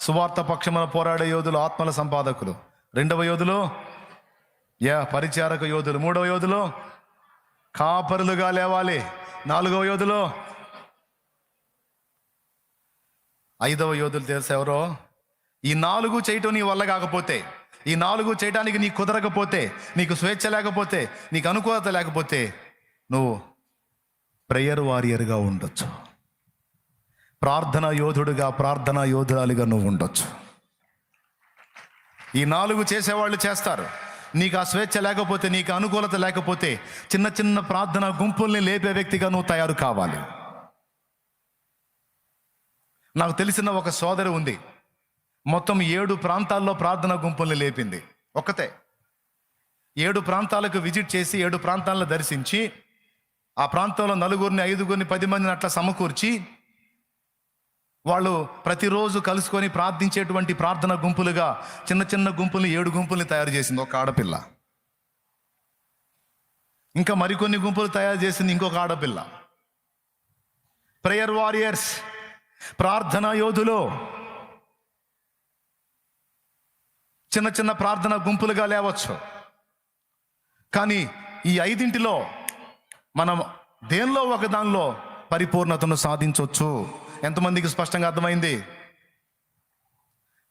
సువార్త పక్షమున పోరాడే యోధులు ఆత్మల సంపాదకులు. రెండవ యోధులు యా పరిచారక యోధులు. మూడవ యోధులు కాపరులుగా లేవాలి. నాలుగవ యోధులు ఐదవ యోధులు తెలుసు ఎవరో? ఈ నాలుగు చేయటం నీ వల్ల కాకపోతే ఈ నాలుగు చేయటానికి నీకు కుదరకపోతే నీకు స్వేచ్ఛ లేకపోతే నీకు అనుకూలత లేకపోతే నువ్వు ప్రేయర్ వారియర్గా ఉండొచ్చు. ప్రార్థన యోధుడుగా ప్రార్థనా యోధురాలిగా నువ్వు ఉండొచ్చు. ఈ నాలుగు చేసేవాళ్ళు చేస్తారు. నీకు ఆ స్వేచ్ఛ లేకపోతే నీకు అనుకూలత లేకపోతే చిన్న చిన్న ప్రార్థన గుంపుల్ని లేపే వ్యక్తిగా నువ్వు తయారు కావాలి. నాకు తెలిసిన ఒక సోదరి ఉంది. మొత్తం ఏడు ప్రాంతాల్లో ప్రార్థన గుంపుల్ని లేపింది. ఒక్కతే. ఏడు ప్రాంతాలకు విజిట్ చేసి ఏడు ప్రాంతాలను దర్శించి ఆ ప్రాంతంలో నలుగురిని ఐదుగురిని పది మందిని అట్లా సమకూర్చి వాళ్ళు ప్రతిరోజు కలుసుకొని ప్రార్థించేటువంటి ప్రార్థన గుంపులుగా చిన్న చిన్న గుంపుల్ని ఏడు గుంపుల్ని తయారు చేసింది ఒక ఆడపిల్ల. ఇంకా మరికొన్ని గుంపులు తయారు చేసింది ఇంకొక ఆడపిల్ల. ప్రేయర్ వారియర్స్ ప్రార్థనా యోధులు. చిన్న చిన్న ప్రార్థన గుంపులుగా లేవచ్చు. కానీ ఈ ఐదింటిలో మనం దేనిలో ఒక దానిలో పరిపూర్ణతను సాధించవచ్చు ఎంతమందికి స్పష్టంగా అర్థమైంది?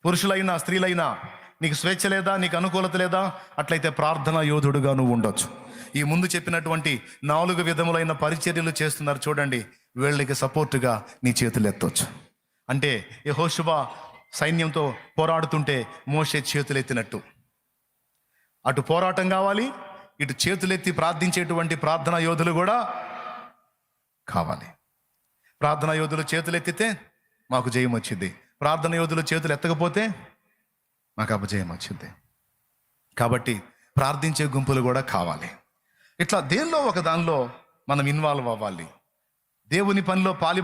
పురుషులైనా స్త్రీలైనా నీకు స్వేచ్ఛ లేదా నీకు అనుకూలత లేదా అట్లయితే ప్రార్థనా యోధుడుగా నువ్వు ఉండొచ్చు. ఈ ముందు చెప్పినటువంటి నాలుగు విధములైన పరిచర్యలు చేస్తున్నారు చూడండి. వీళ్ళకి సపోర్టుగా నీ చేతులు ఎత్తవచ్చు అంటే యహోశుభ సైన్యంతో పోరాడుతుంటే మోసే చేతులెత్తినట్టు. అటు పోరాటం కావాలి ఇటు చేతులెత్తి ప్రార్థించేటువంటి ప్రార్థనా యోధులు కూడా కావాలి. ప్రార్థనా యోధులు చేతులు ఎత్తితే మాకు జయం వచ్చింది. ప్రార్థన యోధులు చేతులు ఎత్తకపోతే మాకు అపజయం వచ్చింది. కాబట్టి ప్రార్థించే గుంపులు కూడా కావాలి. ఇట్లా దేనిలో ఒక దానిలో మనం ఇన్వాల్వ్ అవ్వాలి? దేవుని పనిలో పాలి